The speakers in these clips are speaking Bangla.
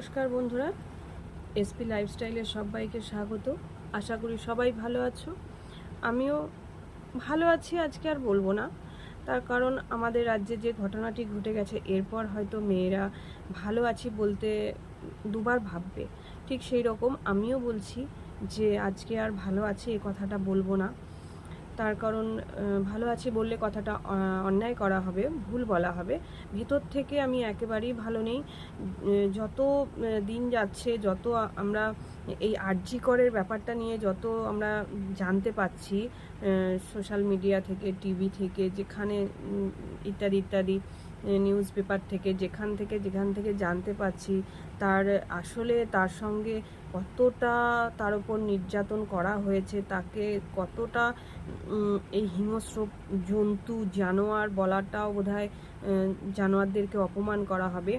নমস্কার বন্ধুরা। এসপি লাইফস্টাইলের সবাইকে স্বাগত। আশা করি সবাই ভালো আছো। আমিও ভালো আছি, আজকে আর বলব না। তার কারণ আমাদের রাজ্যে যে ঘটনাটি ঘটে গেছে, এরপর হয়তো মেয়েরা ভালো আছি বলতে দুবার ভাববে। ঠিক সেই রকম আমিও বলছি যে, আজকে আর ভালো আছি, এ কথাটা বলব না। তার কারণ ভালো আছে বললে কথাটা অন্যায় করা হবে, ভুল বলা হবে। ভিতর থেকে আমি একেবারেই ভালো নেই। যত দিন যাচ্ছে, যত আমরা এই আর্জি করের ব্যাপারটা নিয়ে যত আমরা জানতে পাচ্ছি সোশ্যাল মিডিয়া থেকে টিভি থেকে, যেখানে ইত্যাদি ইত্যাদি নিউজ পেপার থেকে যেখান থেকে যেখান থেকে জানতে পাচ্ছি তার আসলে তার সঙ্গে কতটা তার উপর নির্যাতন করা হয়েছে তাকে কতটা এই হিংস্র জন্তু জানোয়ার বলাটাও বোধহয় আহ, জানোয়ারদেরকে অপমান করা হবে।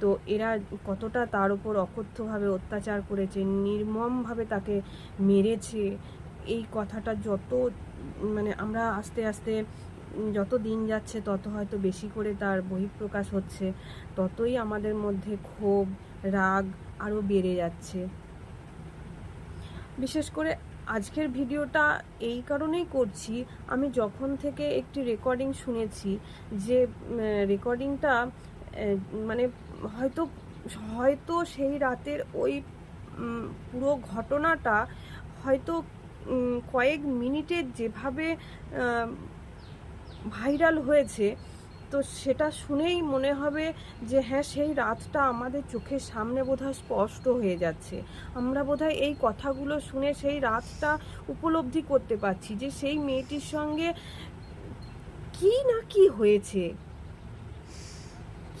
তো এরা কতটা তার উপর অকথ্যভাবে অত্যাচার করেছে নির্মমভাবে তাকে মেরেছে এই কথাটা যত মানে আমরা আস্তে আস্তে যত দিন যাচ্ছে, তত হয়তো বেশি করে তার বহিঃপ্রকাশ হচ্ছে। ততই আমাদের মধ্যে ক্ষোভ, রাগ আরও বেড়ে যাচ্ছে। বিশেষ করে আজকের ভিডিওটা এই কারণেই করছি, আমি যখন থেকে একটি রেকর্ডিং শুনেছি যে রেকর্ডিংটা মানে হয়তো হয়তো সেই রাতের ওই পুরো ঘটনাটা হয়তো কয়েক মিনিটের যেভাবে ভাইরাল হয়েছে, তো সেটা শুনেই মনে হবে যে হ্যাঁ সেই রাতটা আমাদের চোখের সামনে বোধহয় স্পষ্ট হয়ে যাচ্ছে। আমরা বোধহয় এই কথাগুলো শুনে সেই রাতটা উপলব্ধি করতে পারছি যে সেই মেয়েটির সঙ্গে কি না কি হয়েছে।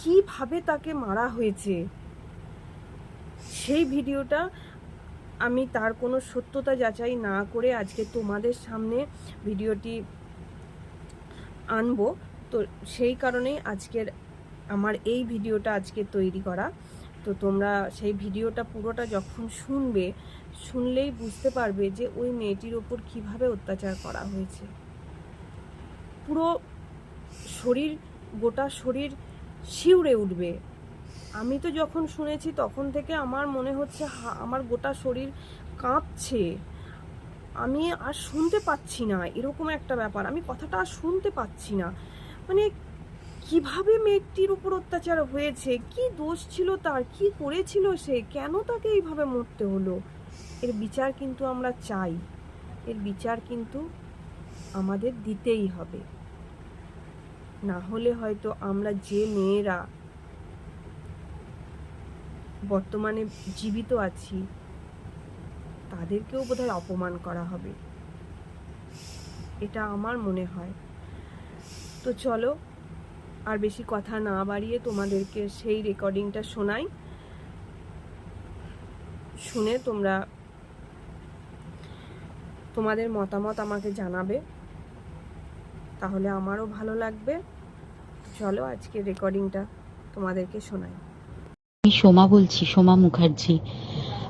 কীভাবে তাকে মারা হয়েছে। সেই ভিডিওটা আমি তার কোনো সত্যতা যাচাই না করে আজকে তোমাদের সামনে ভিডিওটি আনব। তো সেই কারণেই আজকের আমার এই ভিডিওটা আজকে তৈরি করা। তো তোমরা সেই ভিডিওটা পুরোটা যখন শুনবে, শুনলেই বুঝতে পারবে যে ওই মেয়েটির ওপর কীভাবে অত্যাচার করা হয়েছে। পুরো শরীর, গোটা শরীর শিউরে উঠবে। আমি তো যখন শুনেছি তখন থেকে আমার মনে হচ্ছে আমার গোটা শরীর কাঁপছে। আমি আর শুনতে পাচ্ছি না, এরকম একটা ব্যাপার। আমি কথাটা আর শুনতে পাচ্ছি না। মানে কীভাবে মেয়েটির উপর অত্যাচার হয়েছে? কি দোষ ছিল তার? কি করেছিল সে? কেন তাকে এইভাবে মরতে হলো? এর বিচার কিন্তু আমরা চাই। এর বিচার কিন্তু আমাদের দিতেই হবে। না হলে হয়তো আমরা যে মেয়েরা বর্তমানে জীবিত আছি তাদেরকেও বোধহয় অপমান করা হবে। এটা আমার মনে হয়। তো চলো, আর বেশি কথা না বাড়িয়ে তোমাদেরকে সেই রেকর্ডিংটা শোনাই। শুনে তোমরা তোমাদের মতামত আমাকে জানাবে। তাহলে আমারও ভালো লাগবে। চলো আজকে রেকর্ডিংটা তোমাদেরকে শোনাই। আমি সোমা বলছি, সোমা মুখার্জি।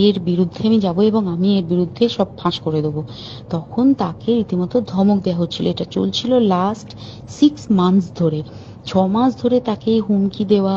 এর বিরুদ্ধে আমি যাব এবং আমি এর বিরুদ্ধে সব ফাঁস করে দেবো। তখন তাকে রীতিমতো ধমক দেওয়া হচ্ছিল। এটা চলছিল লাস্ট সিক্স মান্থস ধরে। ছ মাস ধরে তাকে হুমকি দেওয়া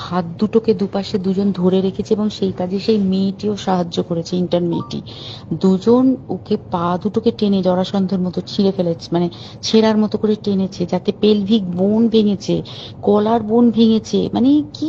হাত দুটোকে দুপাশে দুজন ধরে রেখেছে এবং সেই কাজে সেই মেয়েটিও সাহায্য করেছে ইন্টার মেয়েটি। দুজন ওকে পা দুটোকে টেনে জরাসন্ধর মতো ছিঁড়ে ফেলেছে মানে ছেঁড়ার মতো করে টেনেছে, যাতে পেলভিক বোন ভেঙেছে কলার বোন ভেঙেছে মানে কি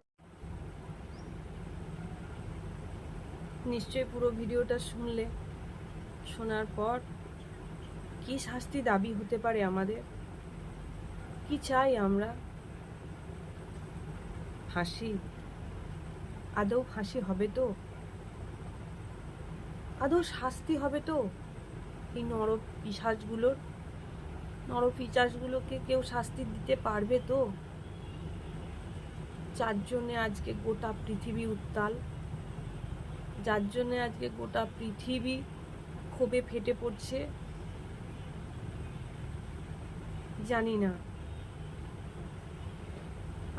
নিশ্চয়ই পুরো ভিডিওটা শুনলে। শোনার পর কি শাস্তি দাবি হতে পারে আমাদের? কি চাই আমরা? ফাঁসি। আদৌ ফাঁসি হবে তো? আদৌ শাস্তি হবে তো? এই নর পিসাজগুলোর নর পিচাসগুলোকে কেউ শাস্তি দিতে পারবে তো? যার জন্যে আজকে গোটা পৃথিবী উত্তাল। যার জন্য আজকে গোটা পৃথিবী ক্ষোভে ফেটে পড়ছে। জানি না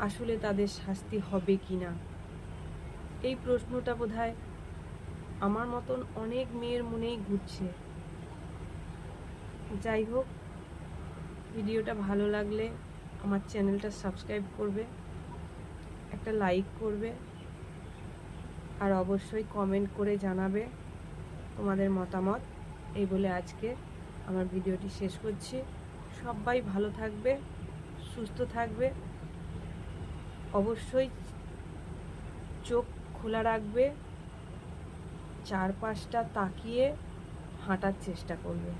আসলে তাদের শাস্তি হবে কি না এই প্রশ্নটা বোধহয় আমার মতন অনেক মেয়ের মনেই ঘুরছে। যাই হোক, ভিডিওটা ভালো লাগলে আমার চ্যানেলটা সাবস্ক্রাইব করবে, একটা লাইক করবে আর অবশ্যই কমেন্ট করে জানাবে তোমাদের মতামত। এই বলে আজকে আমার ভিডিওটি শেষ করছি। সবাই ভালো থাকবে, সুস্থ থাকবে। অবশ্যই চোখ খোলা রাখবে, চারপাশটা তাকিয়ে হাঁটার চেষ্টা করবে।